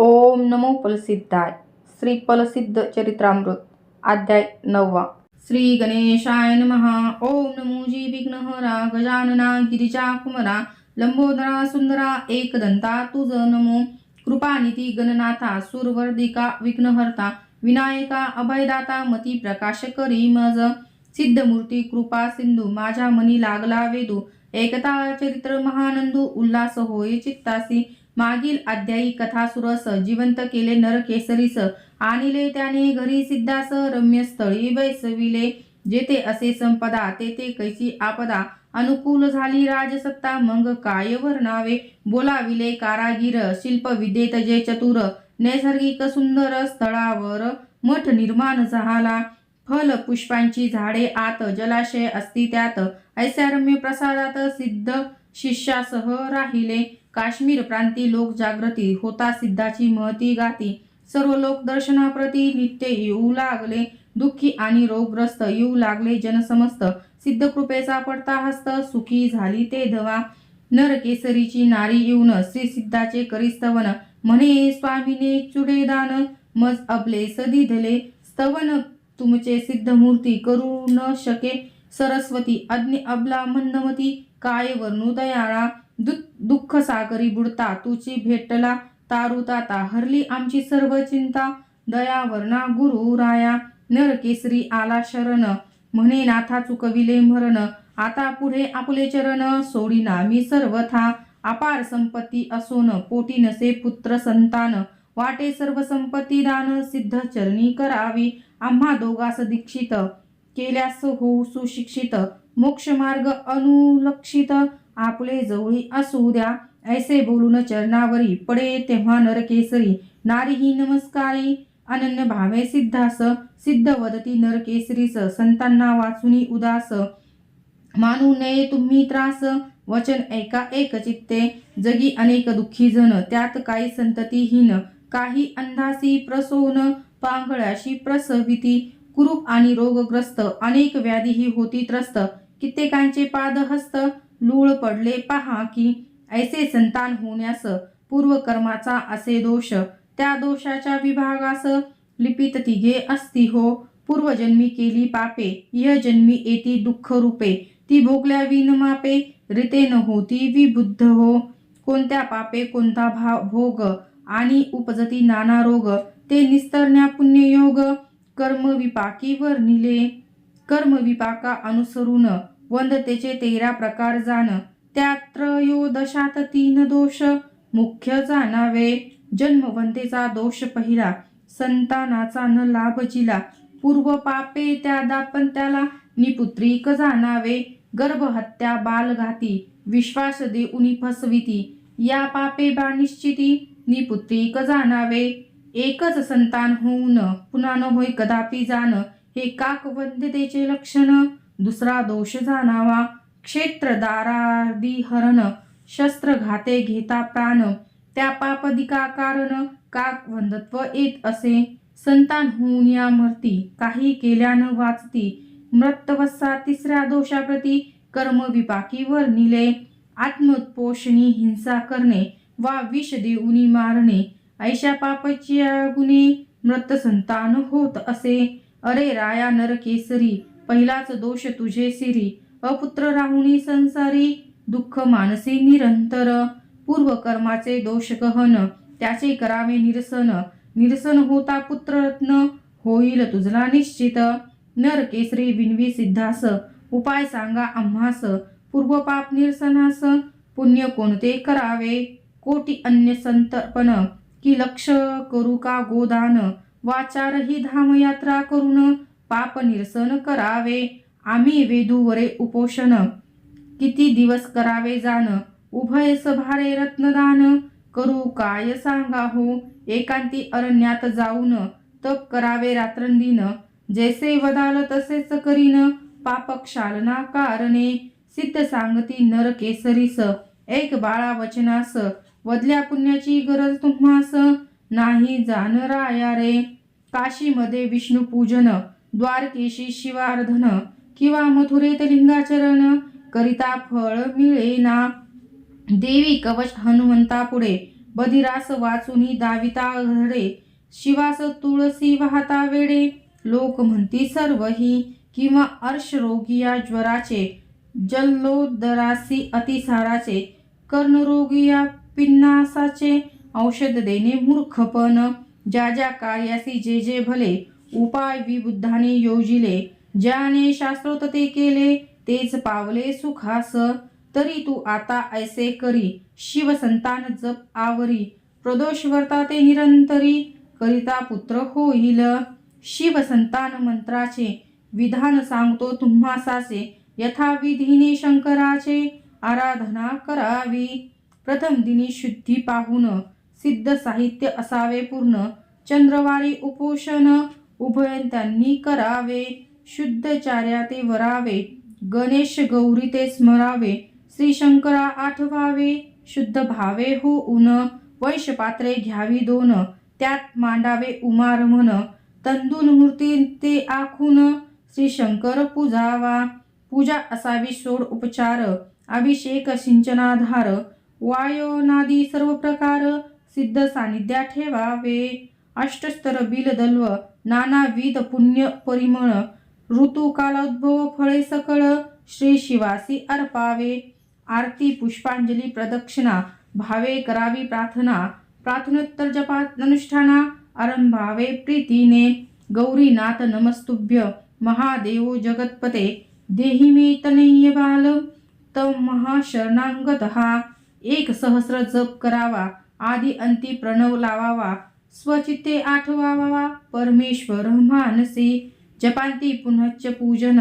ओम नमो फलसिद्धाय. श्री फलसिद्ध चरित्रामृत अध्याय नववा. श्री गणेशाय महा ओम नमो जी विघ्नहरा गजानना गिरिजा कुमरा लंबोदरा सुंदरा एकदंता तुझ नमो. कृपानिधी गणनाथा सुरवर्धिका विघ्नहर्ता विनायका अभयदाता मती प्रकाश करी मज. सिद्धमूर्ती कृपा सिंधू माझ्या मनी लागला वेदू. एकता चरित्र महानंदू उल्हास होय चित्तासी. मागील अध्यायी कथासुरस जिवंत केले नरकेसरीस आणिले त्याने घरी सिद्धास रम्य स्थळी बैसविले जेथे असे संपदा तेथे कैसी आपदा. अनुकूल झाली राजसत्ता मग काय वर्णावे बोलाविले कारागीर शिल्प विद्येत जे चतुर. नैसर्गिक सुंदर स्थळावर मठ निर्माण झाला. फल पुष्पांची झाडे आत जलाशय असती त्यात ऐसारम्य रम्य प्रसादात सिद्ध शिष्यासह राहिले. काश्मीर प्रांती लोक जागृती होता सिद्धाची महती गाती. सर्व लोक दर्शनाप्रती नित्य येऊ लागले. दुःखी आणि रोगग्रस्त येऊ लागले. जनसमस्त सिद्ध कृपेचा पडता हस्त सुखी झाली ते धवा. नरकेसरीची नारी येऊन श्री सिद्धाचे करिस्तवन. म्हणे स्वामीने चुडे दान मज अबले सदी धले स्तवन तुमचे सिद्ध मूर्ती करू न शके. सरस्वती अज्ञ अबला मंदमती काय वर्णू दयाळा दु दुःख सागरी बुडता तुची भेटला तारुताता हरली आमची सर्व चिंता दयावर्णा गुरु राया नरकेसरी आला शरण म्हणे नाथा चुकविले मरण आता पुढे आपले चरण सोडीना मी सर्वथा अपार संपत्ती असोन पोटी नसे पुत्र संतान वाटे सर्व संपत्ती दान सिद्ध चरणी करावी आम्हा दोघास दीक्षित केल्यास होऊ सुशिक्षित मोक्ष मार्ग अनुलक्षित आपले जवळी असू द्या. ऐसे बोलून चरणावरी पडे तेव्हा नरकेसरी. नारीही नमस्कारी. अनन्य भावे सिद्धास सिद्ध वदती नरकेसरीस. संतांना वाचुनी उदास. मानू नये तुम्ही त्रास. वचन ऐका एक चित्ते. जगी अनेक दुःखी जन त्यात काही संततीहीन. काही अंधासी प्रसोन पांगळ्याशी प्रसविती. कुरूप आणि रोगग्रस्त अनेक व्याधीही होती त्रस्त. कित्येकांचे पादहस्त लूळ पडले. पहा की ऐसे संतान होण्यास पूर्वकर्माचा असे दोष. त्या दोषाच्या विभागास लिपित तिघे असती हो. पूर्वजन्मी केली पापे. इह जन्मी येती दुःख रूपे ती भोगल्या विनमापे. रिते न होती विबुद्ध हो. कोणत्या पापे कोणता भाव भोग आणि उपजती नाना रोग. ते निस्तरण्या पुण्ययोग कर्म निले. कर्मविपाका कर्म विपाका अनुसरून वंदतेचे तेरा प्रकार जाण. त्या त्रयोदशात तीन दोष मुख्य जाणावे. जन्मवंतेचा दोष पहिला संतानाचा न लाभ जिला. पूर्व पापे त्या दापन त्याला निपुत्रिक जाणावे. गर्भहत्या बालघाती विश्वास देऊनी फसविती. या पापे बा निश्चिती निपुत्रिक जाणावे. एकच संतान होऊन पुन्हा न होय कदापि जाण हे काकवंद्यतेचे लक्षण. दुसरा दोष जाणावा क्षेत्रदारादी हरण शस्त्र घाते घेता प्राण. त्या पापदिका कारण काकवंदत्व येत असे. संतान होऊन या मरती काही केल्यानं वाचती. मृतवस्सा तिसऱ्या दोषाप्रती कर्म विपाकीवर निले. आत्मोत्पोषणी हिंसा करणे वा विष देऊनी मारणे. ऐशा पापची गुणी मृत संतान होत असे. अरे राया नरकेसरी पहिलाच दोष तुझे सिरी. अपुत्र राहुणी संसारी दुःख मानसी निरंतर. पूर्वकर्माचे दोष गहन त्याचे करावे निरसन. निरसन होता पुत्ररत्न होईल तुझला निश्चित. नर केसरी विनवी सिद्धास उपाय सांगा आम्हास. पूर्व पाप निरसनास पुण्य कोणते करावे? कोटी अन्य संतर्पण. की लक्ष करू का गोदान? वाचारही धामयात्रा करून पाप निरसन करावे. आम्ही वेदूवरे उपोषण. किती दिवस करावे जाण? उभय सभारे रत्नदान. करू काय सांगा हो एकांती अरण्यात जाऊन तप करावे रात्रंदिन. जैसे वदाल तसेच करीन. पाप क्षालना कारणे. सिद्ध सांगती नर केसरीस. एक बाळा वचनास. वदल्या पुण्याची गरज तुम्हास नाही जाणराया रे. काशीमध्ये विष्णू पूजन द्वारकेशी शिवार्धन किंवा मथुरेत लिंगाचरण करिता फळ मिळेना. देवी कवच हनुमंता पुढे बधिरास वाचुनी दाविता घडे शिवास तुळसी वाहता वेडे. लोक म्हणती सर्व ही किंवा अर्शरोगिया ज्वराचे जल्लोदरासी अतिसाराचे कर्णरोगिया पिन्नासाचे औषध देणे मूर्खपण ज्या ज्या कार्यासी जे जे भले उपाय विबुद्धाने योजिले. ज्याने शास्त्रोत ते केले तेच पावले सुखास. तरी तू आता ऐसे करी शिवसंतान जप आवरी. प्रदोष वर्ता ते निरंतरी करिता पुत्र होईल. शिवसंतान मंत्राचे विधान सांगतो तुम्हासाचे यथाविधीने शंकराचे आराधना करावी. प्रथम दिनी शुद्धी पाहून सिद्ध साहित्य असावे पूर्ण. चंद्रवारी उपोषण उभयंत्यांनी करावे. शुद्धचार्या ते वरावे. गणेश गौरी ते स्मरावे. श्री शंकरा आठवावे. शुद्ध भावे हो उन वैशपात्रे घ्यावी दोन. त्यात मांडावे उमार म्हण. तंदूल मूर्ती ते आखून श्री शंकर पूजावा. पूजा असावी सोड उपचार. अभिषेक सिंचनाधार. वायोनादी सर्व प्रकार सिद्ध सानिध्या ठेवावे. अष्टस्तर बिलदल्व नानाविध पुण्य परिमळ ऋतू कालोद्भव फळे सकळ श्री शिवासी अर्पावे. आरती पुष्पांजली प्रदक्षिणा भावे करावी प्रार्थना प्रार्थनोत्तर जपात अनुष्ठाना आरंभावे प्रीतीने. गौरीनाथ नमस्तुभ्य महादेव जगतपते. देहि मे तनय्य बाल तव महाशरणांगत हा एक सहस्र जप करावा आदी अंती प्रणव लावावा स्वचित्ते आठवावा परमेश्वर मानसी जपांती पुनश्च पूजन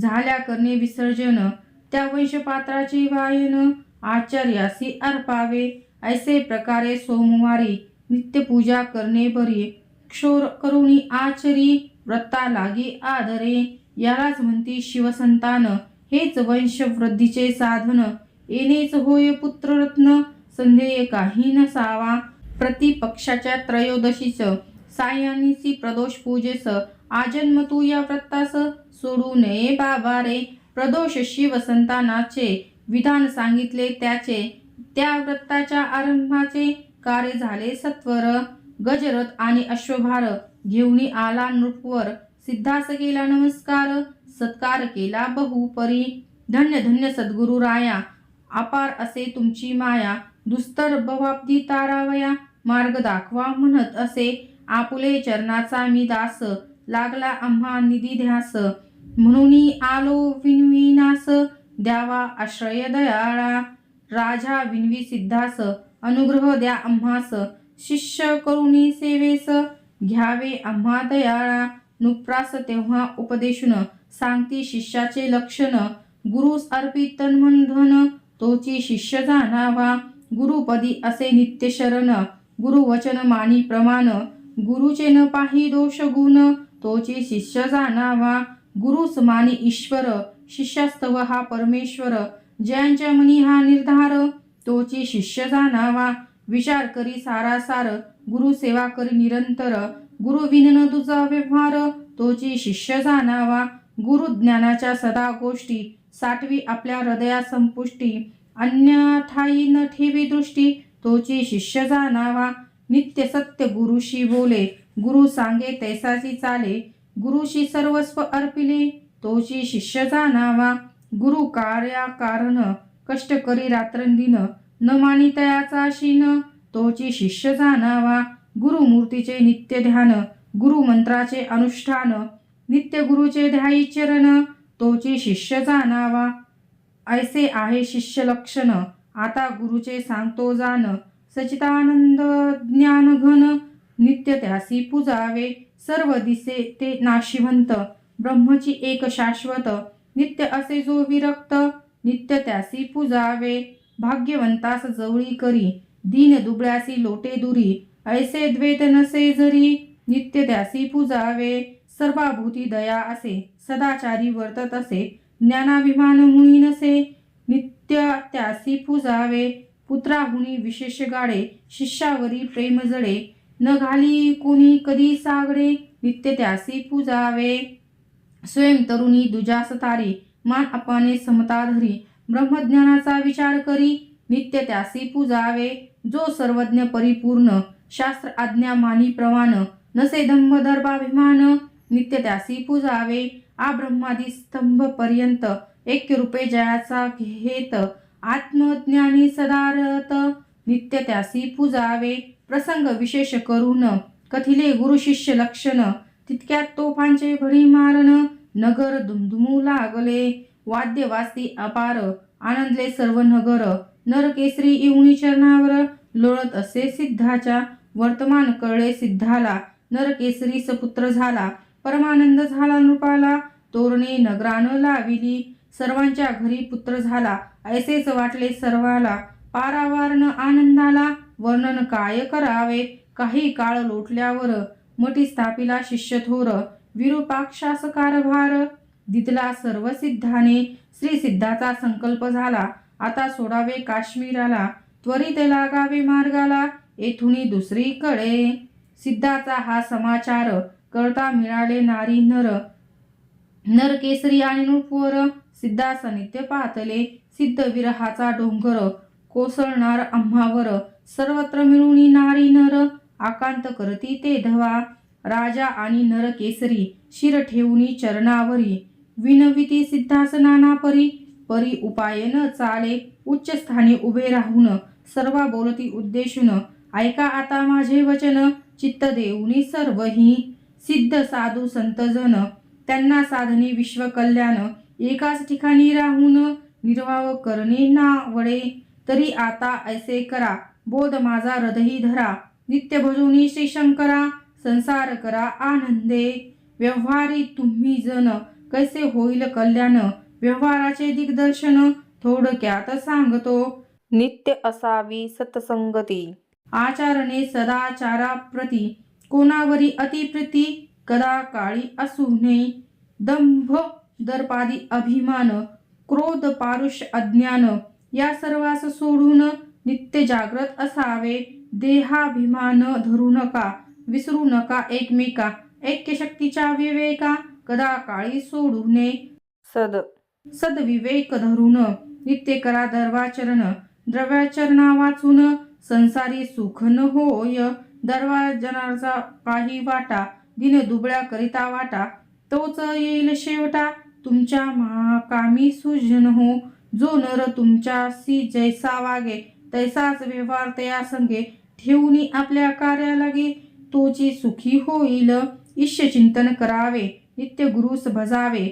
झाल्या करणे विसर्जन त्या वैशपात्राचे वायन आचार्यासी अर्पावे ऐसे प्रकारे सोमवारी नित्यपूजा करणे बरे. क्षोर करुणी आचरी व्रता लागी आदरे यालाच म्हणती शिवसंतान हेच वंशवृद्धीचे साधन. येणेच होय पुत्ररत्न संदेय काही नसावा. प्रतिपक्षाच्या त्रयोदशीच सायानीसी प्रदोष पूजेस आजन्म तू या व्रतास सोडू नये बाबा रे. प्रदोष शिवसंतानाचे विधान सांगितले त्याचे त्या व्रताच्या आरंभाचे कार्य झाले सत्वर. गजरथ आणि अश्वभार घेऊन आला नृपवर. सिद्धास केला नमस्कार सत्कार केला बहुपरी. धन्य धन्य सद्गुरु राया अपार असे तुमची माया दुस्तर भवाब्दी तारावया मार्ग दाखवा म्हणत असे. आपुले चरणाचा मी दास लागला आम्हा निधी ध्यास. म्हणून आलो विनविनास द्यावा आश्रय दयाळा. राजा विनवी सिद्धास अनुग्रह द्या आम्हास. शिष्य करुणी सेवेस घ्यावे आम्हा दयाळा. नुप्रास तेव्हा उपदेशून सांगती शिष्याचे लक्षण. गुरुस अर्पित तन्मन धन तोची शिष्य जाणावा. गुरुपदी असे नित्य शरण. गुरुवचन मानी प्रमाण. गुरुचे न पाही दोष गुण. तोची शिष्य जाणावा. गुरुस मानी ईश्वर. शिष्यास्तव हा परमेश्वर. ज्यांच्या मनी हा निर्धार. तोची शिष्य जाणावा. विचार करी सारासार. गुरु सेवा करी निरंतर. गुरु विनन तुझा व्यवहार. तोची शिष्य जाणावा. गुरु ज्ञानाच्या सदा गोष्टी. साठवी आपल्या हृदया संपुष्टी अन्यथाई न ठेवी दृष्टी तोची शिष्य जाणावा. नित्य सत्य गुरुशी बोले. गुरु सांगे तैसाची चाले. गुरुशी सर्वस्व अर्पिले तोची शिष्य जाणावा. गुरु कार्या कारण कष्ट करी रात्रंदिन. न मानी तयाचा शीन तोची शिष्य जाणावा. गुरुमूर्तीचे नित्य ध्यान गुरु मंत्राचे अनुष्ठान. नित्य गुरुचे ध्यायी चरण तोची शिष्य जाणावा. ऐसे आहे शिष्य लक्षण. आता गुरुचे सांगतो जाण. सचितानंद ज्ञान घन नित्य त्यासी पूजावे. सर्व दिसे ते नाशिवंत. ब्रह्मची एक शाश्वत. नित्य असे जो विरक्त. नित्य त्यासी पूजावे. भाग्यवंतास जवळी करी. दीन दुबळ्यासी लोटे दुरी. ऐसे द्वेत नसे जरी. नित्य त्यासी पूजावे. सर्वाभूती दया असे सदाचारी वर्तत असे ज्ञानाभिमान मुनी नसे नित्य त्यासी पूजावे पुत्राहुनी विशेष गाडे शिष्यावरी प्रेम जडे न घाली कोणी कधी सागडे नित्य त्यासी पूजावे. स्वयं तरुणी दुजास तारी मान अपाने समता धरी ब्रह्मज्ञानाचा विचार करी नित्य त्यासी पूजावे. जो सर्वज्ञ परिपूर्ण शास्त्र आज्ञा मानी प्रमाण नसे दंभ दर्भाभिमान नित्य त्यासी पूजावे आ ब्रह्मादी स्तंभ पर्यंत एक रूपे जयाचा घेत आत्मज्ञानी सदारत नित्यत्यासी पूजावे प्रसंग विशेष करून कथिले गुरु शिष्य लक्षण तितक्यात तोफांचे भडी मारण नगर दुमदुमू लागले. वाद्य वास्ती अपार आनंदले सर्व नगर नरकेसरी इवणी चरणावर लोळत असे सिद्धाच्या वर्तमान कळे सिद्धाला नरकेसरी सपुत्र झाला. परमानंद झाला नृपाला तोरणे नगरानं लाविली. सर्वांच्या घरी पुत्र झाला. ऐसेच वाटले सर्वाला. पारावारण आनंदाला वर्णन काय करावे? काही काळ लोटल्यावर मटी स्थापिला शिष्य थोर विरूपाक्षास कारभार दितला सर्व सिद्धाने. श्री सिद्धाचा संकल्प झाला. आता सोडावे काश्मीराला त्वरित लागावे मार्गाला येथुनी दुसरीकडे. सिद्धाचा हा समाचार करता मिळाले नारी नर. नरकेसरी आणि नृपवर सिद्धास नित्य पाहतले सिद्ध विरहाचा डोंगर कोसळणार आम्हावर. सर्वत्र मिळूनी नारी नर आकांत करती ते धवा. राजा आणि नरकेसरी शिर ठेवूनी चरणावरी. विनविती सिद्धास नाना परी. परी उपाय न चाले. उच्च स्थानी उभे राहून सर्व बोलती उद्देशून ऐका आता माझे वचन. चित्त देऊनी सर्वही सिद्ध साधू संतजन. त्यांना साधने विश्वकल्याण एकाच ठिकाणी राहून निर्वाह करणे ना वडे. तरी आता ऐसे करा बोध माझा हृदयी धरा. नित्य भजोनी श्री शंकरा संसार करा आनंदे. व्यवहारी तुम्ही जन कैसे होईल कल्याण? व्यवहाराचे दिग्दर्शन थोडक्यात सांगतो. नित्य असावी सतसंगती. आचारणे सदाचाराप्रती कोणावरी अतिप्रिती कदा काळी असू नये. दंभ दर्पादी अभिमान क्रोध पारुष अज्ञान या सर्वास सोडून नित्य जागृत असावे. देहाभिमान धरू नका विसरू नका एकमेका. ऐक्य शक्तीच्या विवेका कदा काळी सोडू नये. सद. सदविवेक धरून नित्य करा दर्वाचरण द्रव्याचरणा वाचून संसारी सुख न होय दरवाजनाचा काही वाटा दिन दुबळ्या करिता वाटा तोच येईल शेवटा. तुमच्या महाकामी सुजन हो जो नर तुमच्यासी जैसा वागे तैसाच व्यवहार तया संगे ठेवूनी आपल्या कार्यालागे तोची सुखी होईल ईश्य चिंतन करावे नित्य गुरुस भजावे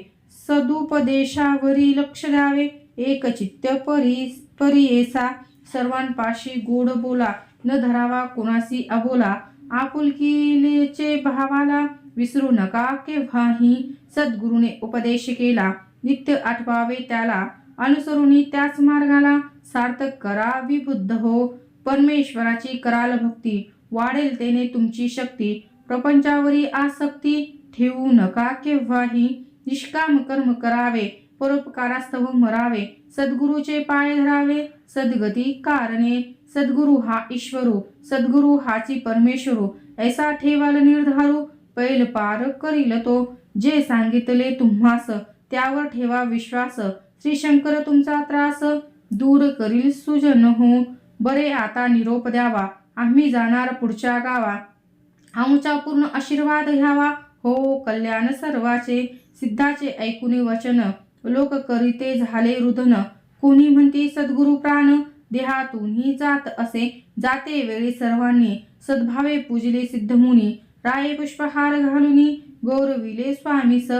सदुपदेशावरी लक्ष द्यावे एक चित्त परी परियेसा सर्वांपाशी गोड बोला न धरावा कोणासी अबोला. आपुलकीचे भावाला विसरू नका केव्हाही. सद्गुरूने उपदेश केला नित्य आठवावे त्याला. अनुसरुनी त्याच मार्गाला सार्थक करा विबुद्ध हो. परमेश्वराची कराल भक्ती वाढेल तेने तुमची शक्ती. प्रपंचावरी आसक्ती ठेवू नका केव्हाही. निष्काम कर्म करावे परोपकारास्तव मरावे सद्गुरूचे पाय धरावे सद्गती कारणे. सद्गुरु हा ईश्वरू सद्गुरु हाची परमेश्वरू ऐसा ठेवाल निर्धारू पैल पार करील तो. जे सांगितले तुम्हास त्यावर ठेवा विश्वास. श्री शंकर तुमचा त्रास दूर करील सुजन हो बरे आता निरोप द्यावा आम्ही जाणार पुढच्या गावा. आमचा पूर्ण आशीर्वाद घ्यावा हो कल्याण सर्वाचे. सिद्धाचे ऐकून वचन लोक करीते झाले रुदन. कोणी म्हणते सद्गुरु प्राण देहातूनही जात असे. जाते वेळी सर्वांनी. सद्भावे पूजले सिद्धमुनी राय पुष्पहार घालुनी. गौरविले स्वामीस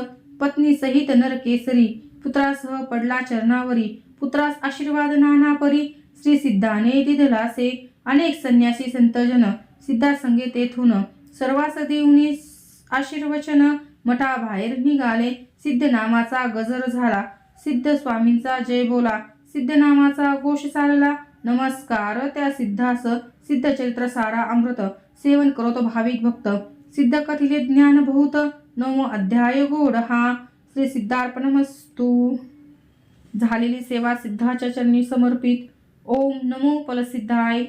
पत्नी सहित नरकेसरी पुत्रासह पडला चरणावरी. पुत्रास आशीर्वाद नाना परी. श्री सिद्धाने दिदलासे अनेक संन्यासी संतजन. सिद्धा संगे तेथून सर्वास देऊनी आशीर्वचन. मठाबाहेर निघाले. सिद्धनामाचा गजर झाला. सिद्ध स्वामींचा जय बोला. सिद्धनामाचा घोष चालला. नमस्कार. त्या सिद्धास सिद्ध चरित्र सारा अमृत. सेवन करतो भाविक भक्त. सिद्ध कथिले ज्ञान बहुत. नवमो अध्याय गोड हा. श्री सिद्धार्पणमस्तू. झालेली सेवा सिद्धाच्या चरणी समर्पित. ओम नमो फलसिद्धाय.